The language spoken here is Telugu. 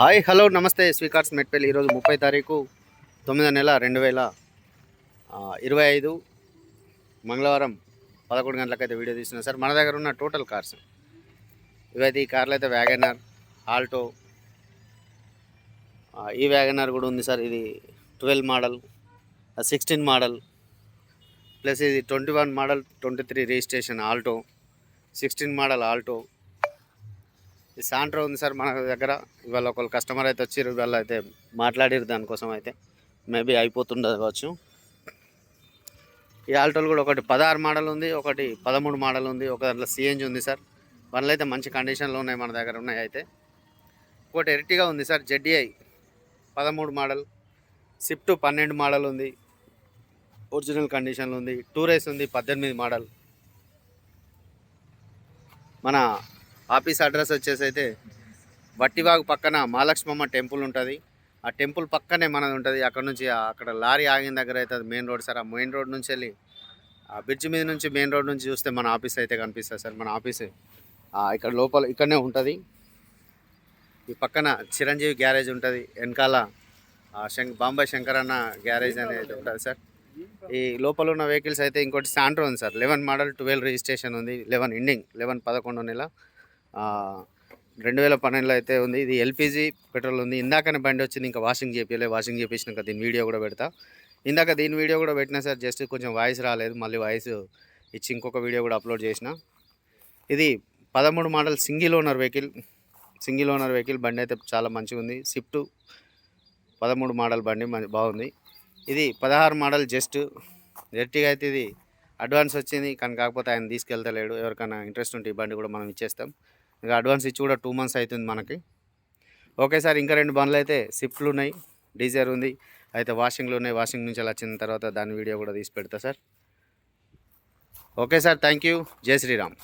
హాయ్ హలో నమస్తే. స్వీకార్స్ మెట్పల్లి ఈరోజు ముప్పై తారీఖు తొమ్మిదో నెల రెండు వేల ఇరవై ఐదు. మంగళవారం పదకొండు గంటలకైతే వీడియో తీస్తున్నాం. సార్ మన దగ్గర ఉన్న టోటల్ కార్స్. ఇవైతే ఈ కార్లు అయితే వ్యాగనర్ ఆల్టో. ఈ వ్యాగనర్ కూడా ఉంది సార్. ఇది twelve model sixteen model. Plus ఇది twenty one model twenty three registration Alto. Sixteen model Alto. ఈ సాంట్రో ఉంది సార్ మన దగ్గర. ఇవాళ ఒకళ్ళు కస్టమర్ అయితే వచ్చి ఇవాళ అయితే మాట్లాడారు దానికోసం అయితే. మేబీ అయిపోతుండదు కావచ్చు ఈ ఆల్టోలు కూడా ఒకటి పదహారు మోడల్ ఉంది ఒకటి పదమూడు మోడల్ ఉంది ఒక దాంట్లో సిఎన్జి ఉంది సార్. వన్లు అయితే మంచి కండిషన్లో ఉన్నాయి మన దగ్గర ఉన్నాయి అయితే. ఒకటి ఎరిటిగా ఉంది సార్ జడ్డీఐ పదమూడు మోడల్. స్విఫ్ట్ పన్నెండు మోడల్ ఉంది. ఒరిజినల్ కండిషన్లో ఉంది. టూరేస్ ఉంది పద్దెనిమిది మోడల్. మన ఆఫీస్ అడ్రస్ వచ్చేసి అయితే వట్టివాగు పక్కన మహాలక్ష్మమ్మ టెంపుల్ ఉంటుంది. ఆ టెంపుల్ పక్కనే మనది ఉంటుంది. అక్కడ నుంచి అక్కడ లారీ ఆగిన దగ్గర అయితే మెయిన్ రోడ్ సార్. ఆ మెయిన్ రోడ్ నుంచి వెళ్ళి ఆ బ్రిడ్జ్ మీద నుంచి మెయిన్ రోడ్ నుంచి చూస్తే మన ఆఫీస్ అయితే కనిపిస్తుంది సార్. మన ఆఫీస్ ఇక్కడ లోపల ఇక్కడనే ఉంటుంది. ఈ పక్కన చిరంజీవి గ్యారేజ్ ఉంటుంది. వెనకాల శంక్ బాంబాయ్ శంకరన్న గ్యారేజ్ అనేది ఉంటుంది సార్. ఈ లోపల ఉన్న వెహికల్స్ అయితే ఇంకోటి శాంట్రో ఉంది sir. Eleven model twelve registration ఉంది. లెవెన్ ఎండింగ్ లెవెన్ పదకొండు నెల. రెండు వేల పన్నెండులో అయితే ఉంది. ఇది ఎల్పిజి పెట్రోల్ ఉంది. ఇందాకనే బండి వచ్చింది ఇంకా వాషింగ్ చేపించలే వాషింగ్ చేపించినాక దీని వీడియో కూడా పెడతా. ఇందాక దీని వీడియో కూడా పెట్టినా సార్ జస్ట్ కొంచెం వాయిస్ రాలేదు. మళ్ళీ వాయిస్ ఇచ్చి ఇంకొక వీడియో కూడా అప్లోడ్ చేసిన. ఇది పదమూడు model single owner vehicle. Single owner vehicle బండి అయితే చాలా మంచిగా ఉంది. స్విఫ్ట్ పదమూడు మోడల్ బండి బాగుంది. ఇది పదహారు మోడల్ జస్ట్. జర్టీగా అయితే ఇది అడ్వాన్స్ వచ్చింది. కానీ కాకపోతే ఆయన తీసుకెళ్తలేడు. ఎవరికైనా ఇంట్రెస్ట్ ఉంటే ఈ బండి కూడా మనం ఇచ్చేస్తాం. ఇక అడ్వాన్స్ ఇచ్చి కూడా టూ మంత్స్ అవుతుంది మనకి. ఓకే సార్ ఇంకా రెండు బండ్లు అయితే స్విఫ్ట్లు ఉన్నాయి. డీజర్ ఉంది. అయితే వాషింగ్లు ఉన్నాయి. వాషింగ్ నుంచి అలా వచ్చిన తర్వాత దాని వీడియో కూడా తీసి పెడతా sir. Okay sir thank you. జై శ్రీరామ్.